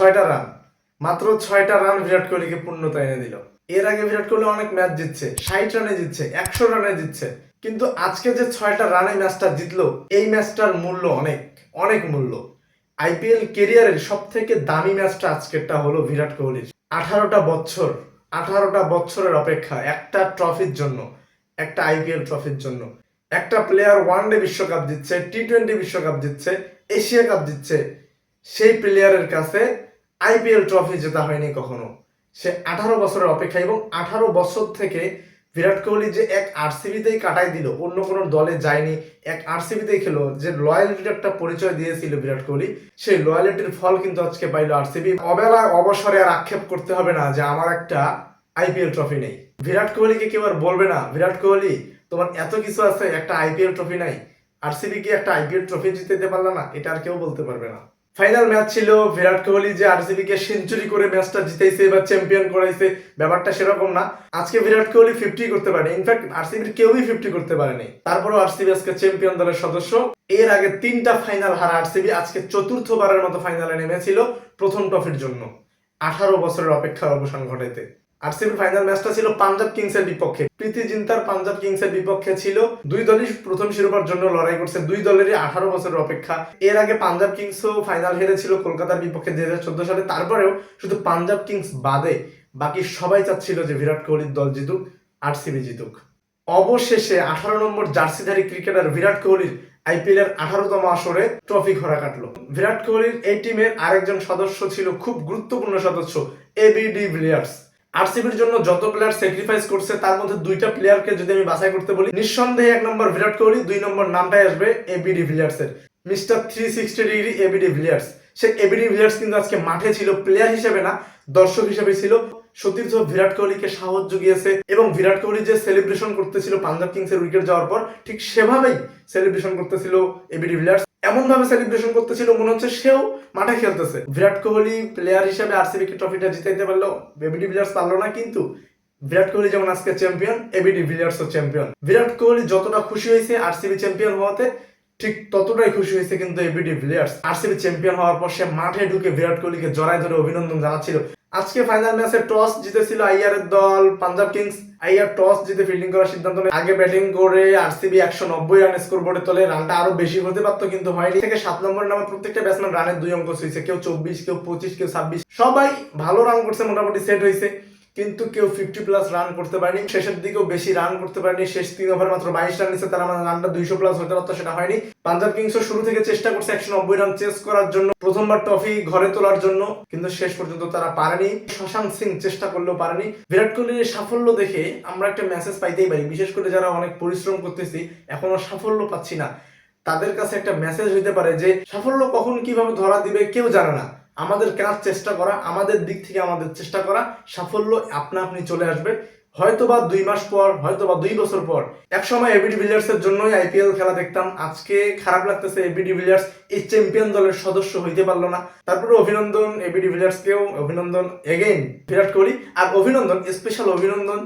ছয়টা রান মাত্র ছয়টা রান বিরাট কোহলিকে পূর্ণতা এনে দিল। এর আগে বিরাট কোহলি অনেক ম্যাচ জিতছে, ষাট রানে জিতছে, একশো রানে জিতছে। কিন্তু আজকে যে ছয়টা রানে ম্যাচটা জিতলো, এই ম্যাচটার মূল্য অনেক অনেক মূল্য। আইপিএল কেরিয়ারের সব থেকে দামি ম্যাচটা আজকেরটা হলো বিরাট কোহলির। আঠারোটা বছর, আঠারোটা বছরের অপেক্ষা একটা ট্রফির জন্য, একটা আইপিএল ট্রফির জন্য। একটা প্লেয়ার ওয়ান ডে বিশ্বকাপ জিতছে টি টোয়েন্টি বিশ্বকাপ জিতছে এশিয়া কাপ জিতছে। সেই প্লেয়ারের কাছে আইপিএল ট্রফি জেতা হয়নি কখনো। সে আঠারো বছরের অপেক্ষা এবং আঠারো বছর থেকে বিরাট কোহলি যে এক আরসিবিতেই কাটাই দিল, অন্য কোনো দলে যায়নি, এক আরসিবিতেই খেলো, যে লয়ালিটির একটা পরিচয় দিয়েছিল বিরাট কোহলি, সেই লয়ালিটির ফল কিন্তু আজকে পাইলো আরসিবি। অবেলা অবসরে আর আক্ষেপ করতে হবে না যে আমার একটা আইপিএল ট্রফি নেই। বিরাট কোহলিকে কেউ আর বলবে না, বিরাট কোহলি, তোমার এত কিছু আছে, একটা আইপিএল ট্রফি নাই, আরসিবি কি একটা আইপিএল ট্রফি জিতে দিতে পারল না? এটা আর কেউ বলতে পারবে না। ফাইনাল ম্যাচ ছিল, বিরাট কোহলি যে আরসিবি কে সেঞ্চুরি করে ম্যাচটা জিতাইছে বা চ্যাম্পিয়ন করাইছে, ব্যাপারটা সেরকম না। আজকে বিরাট কোহলি ফিফটি করতে পারে ইনফ্যাক্ট আরসিবির কেউই ফিফটি করতে পারেনি। তারপরও আরসিবি আজকে চ্যাম্পিয়ন দলের সদস্য। এর আগে তিনটা ফাইনাল হারা আরসিবি আজকে চতুর্থবারের মতো ফাইনালে নেমেছিল প্রথম ট্রফির জন্য। আঠারো বছরের অপেক্ষার অবসান ঘটাইতে। আরসিবির ফাইনাল ম্যাচটা ছিল পাঞ্জাব কিংস এর বিপক্ষে। প্রীতি জিন্তার পাঞ্জাব কিংস এর বিপক্ষে ছিল। দুই দলই প্রথম শিরোপার জন্য লড়াই করছে। দুই দলেরই আঠারো বছরের অপেক্ষা। এর আগে পাঞ্জাব কিংসও ফাইনাল হেরেছিল কলকাতার বিপক্ষে দুই হাজার চোদ্দ সালে। তারপরেও শুধু পাঞ্জাব কিংস বাদে বাকি সবাই চাচ্ছিল যে বিরাট কোহলির দল জিতুক, আরসিবি জিতুক। অবশেষে আঠারো নম্বর জার্সিধারী ক্রিকেটার বিরাট কোহলির আইপিএল এর আঠারোতম আসরে ট্রফি ঘোরা কাটলো। বিরাট কোহলির এই টিমের আরেকজন সদস্য ছিল খুব গুরুত্বপূর্ণ সদস্য এবি ডি ভিলিয়ার্স। আরসিবির জন্য যত প্লেয়ার স্যাক্রিফাইস করছে, তার মধ্যে দুইটা প্লেয়ারকে যদি আমি বাছাই করতে বলি, নিঃসন্দেহে এক নম্বর বিরাট কোহলি, দুই নম্বর নামটাই আসবে এবি ডি ভিলিয়ার্স এর। Mister three sixty degree AB de Villiers সে এবি ডি ভিলিয়ার্স কিন্তু আজকে মাঠে ছিল প্লেয়ার হিসেবে না, দর্শক হিসেবে ছিল। সতীর্থ বিরাট কোহলিকে সাহস জুগিয়েছে এবং বিরাট কোহলি যে সেলিব্রেশন করতেছিল পাঞ্জাব কিংস এর উইকেট যাওয়ার পর, ঠিক সেভাবেই সেলিব্রেশন করতেছিল এবি ডিভিলিয়ার্স এমন ভাবে সেলিব্রেশন করতেছিল, মনে হচ্ছে সেও মাঠে খেলতেছে। বিরাট কোহলি প্লেয়ার হিসেবে আরসিবি কে ট্রফিটা জিতাইতে পারল এবি ডিভিলিয়ার্স পারল না, কিন্তু বিরাট কোহলি যেমন আজকে চ্যাম্পিয়ন এবি ডিভিলিয়ার্সও চ্যাম্পিয়ন বিরাট কোহলি যতটা খুশি হয়েছে আরসিবি চ্যাম্পিয়ন হওয়াতে, ঠিক ততটাই খুশি হয়েছে কিন্তু এবি ডিভিলিয়ার্স আরসিবি চ্যাম্পিয়ন হওয়ার পর সে মাঠে ঢুকে বিরাট কোহলিকে জড়ায় ধরে অভিনন্দন জানাচ্ছিল। আজকে ফাইনাল ম্যাচে টস জিতেছিল আইয়ার এর দল পাঞ্জাব কিংস আইয়ার টস জিতে ফিল্ডিং করার সিদ্ধান্ত নেয়। আগে ব্যাটিং করে আরসিবি একশো নব্বই রান স্কোর বোর্ডে তোলে। রানটা আরও বেশি হতে পারতো, কিন্তু হয়নি। থেকে সাত নম্বর নামা প্রত্যেকটা ব্যাটসম্যান রানের দুই অঙ্ক ছুঁয়েছে কেউ চব্বিশ, কেউ পঁচিশ, কেউ ছাব্বিশ। সবাই ভালো রান করছে, মোটামুটি সেট হয়েছে কিন্তু কেউ ফিফটি প্লাস রান করতে পারেনি, শেষের দিকেও বেশি রান করতে পারেনি, শেষ তিন ওভার মাত্র বাইশ রান নিচ্ছে তারা আমার রানটা দুইশো প্লাস হতে পারতো, সেটা হয়নি। পাঞ্জাব কিংসও শুরু থেকে চেষ্টা করছে একশো নব্বই রান চেস করার জন্য, প্রথমবার ট্রফি ঘরে তোলার জন্য, কিন্তু শেষ পর্যন্ত তারা পারেনি। শশাঙ্ক সিং চেষ্টা করলেও পারেনি। বিরাট কোহলির সাফল্য দেখে আমরা একটা মেসেজ পাইতেই পারি, বিশেষ করে যারা অনেক পরিশ্রম করতেছি, এখনও সাফল্য পাচ্ছি না। তাদের কাছে একটা মেসেজ হইতে পারে যে, সাফল্য কখন কীভাবে ধরা দিবে কেউ জানে না। আমাদের কাজ চেষ্টা করা, আমাদের দিক থেকে আমাদের চেষ্টা করা সাফল্য আপনা আপনি চলে আসবে। হয়তো বা দুই মাস পর হয়তো বা দুই বছর পর। এক সময় এবিডি ভিলিয়ার্স এর জন্যই আইপিএল খেলা দেখতাম। আজকে খারাপ লাগতেছে এবিডি ভিলিয়ার্স এই চ্যাম্পিয়ন দলের সদস্য হইতে পারল না। তারপরে অভিনন্দন এবিডি ভিলিয়ার্স কেও, অভিনন্দন এগেইন বিরাট কোহলি আর অভিনন্দন স্পেশাল অভিনন্দন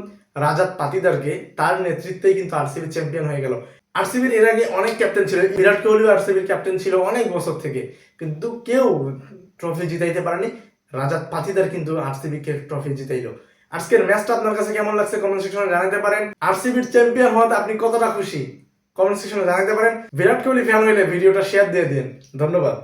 রাজাত পাতিদারকে। তার নেতৃত্বেই কিন্তু আরসিবি চ্যাম্পিয়ন হয়ে গেল। আরসিবির এর আগে অনেক ক্যাপ্টেন ছিল। বিরাট কোহলিও আরসিবির ক্যাপ্টেন ছিল অনেক বছর থেকে। কিন্তু কেউ ট্রফি জিতাইতে পারেনি। রাজাত পাতিদার কিন্তু আরসিবি কে ট্রফি জিতাইলো। আজকের ম্যাচটা আপনার কাছে কেমন লাগছে কমেন্ট সেকশনে জানাতে পারেন। আরসিবির চ্যাম্পিয়ন হওয়াতে আপনি কতটা খুশি? কমেন্ট সেকশনে জানাতে পারেন। বিরাট কোহলি ফ্যান হইলে ভিডিওটা শেয়ার দিয়ে দিন। ধন্যবাদ।